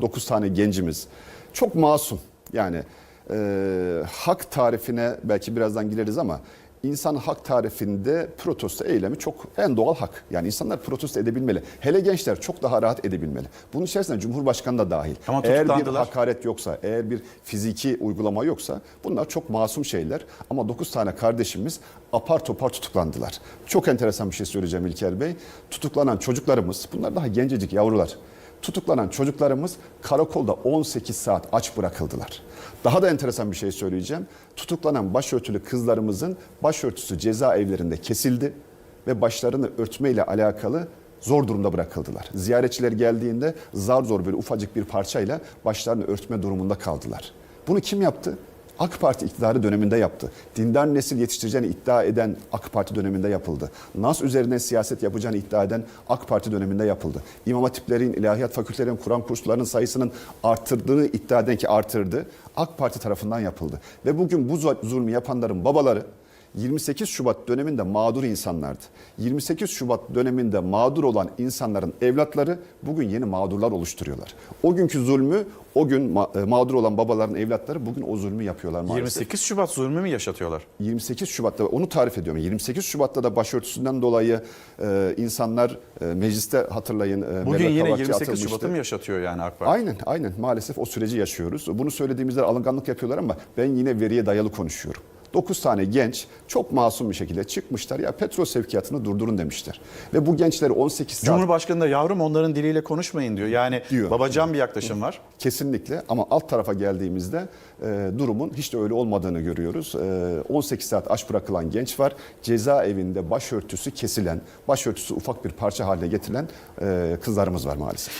9 tane gencimiz. Çok masum. Yani e, hak tarifine belki birazdan gireriz ama insan hak tarifinde protesto eylemi çok en doğal hak. Yani insanlar protesto edebilmeli. Hele gençler çok daha rahat edebilmeli. Bunun içerisinde Cumhurbaşkanı da dahil. Ama eğer bir hakaret yoksa, eğer bir fiziki uygulama yoksa bunlar çok masum şeyler. Ama 9 tane kardeşimiz apar topar tutuklandılar. Çok enteresan bir şey söyleyeceğim İlker Bey. Tutuklanan çocuklarımız, bunlar daha gencecik yavrular. Tutuklanan çocuklarımız karakolda 18 saat aç bırakıldılar. Daha da enteresan bir şey söyleyeceğim. Tutuklanan başörtülü kızlarımızın başörtüsü cezaevlerinde kesildi ve başlarını örtmeyle alakalı zor durumda bırakıldılar. Ziyaretçiler geldiğinde zar zor böyle ufacık bir parçayla başlarını örtme durumunda kaldılar. Bunu kim yaptı? AK Parti iktidarı döneminde yaptı. Dindar nesil yetiştireceğini iddia eden AK Parti döneminde yapıldı. Nas üzerinden siyaset yapacağını iddia eden AK Parti döneminde yapıldı. İmam hatiplerin, ilahiyat fakültelerinin, Kur'an kurslarının sayısının arttırdığını iddia eden ki artırdı. AK Parti tarafından yapıldı. Ve bugün bu zulmü yapanların babaları 28 Şubat döneminde mağdur insanlardı. 28 Şubat döneminde mağdur olan insanların evlatları bugün yeni mağdurlar oluşturuyorlar. O günkü zulmü, o gün e, mağdur olan babaların evlatları bugün o zulmü yapıyorlar maalesef. 28 Şubat zulmü mü yaşatıyorlar? 28 Şubat'ta onu tarif ediyorum. 28 Şubat'ta da başörtüsünden dolayı e, insanlar e, mecliste hatırlayın. e, Bugün yine Kavakçı 28 atılmıştı. Şubat'ı mı yaşatıyor yani AK Parti? Aynen aynen maalesef o süreci yaşıyoruz. Bunu söylediğimizde alınganlık yapıyorlar ama ben yine veriye dayalı konuşuyorum. 9 tane genç çok masum bir şekilde çıkmışlar ya petrol sevkiyatını durdurun demişler. Ve bu gençleri 18 saat Cumhurbaşkanı da yavrum onların diliyle konuşmayın diyor. Yani Diyor. babacan bir yaklaşım var. kesinlikle ama alt tarafa geldiğimizde e, durumun hiç de öyle olmadığını görüyoruz. E, 18 saat aç bırakılan genç var. Cezaevinde başörtüsü kesilen, başörtüsü ufak bir parça haline getirilen e, kızlarımız var maalesef.